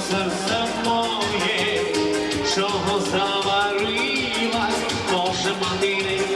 серце моє, чого заварилась, може мати не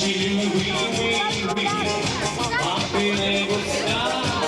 She will, will, will, up in.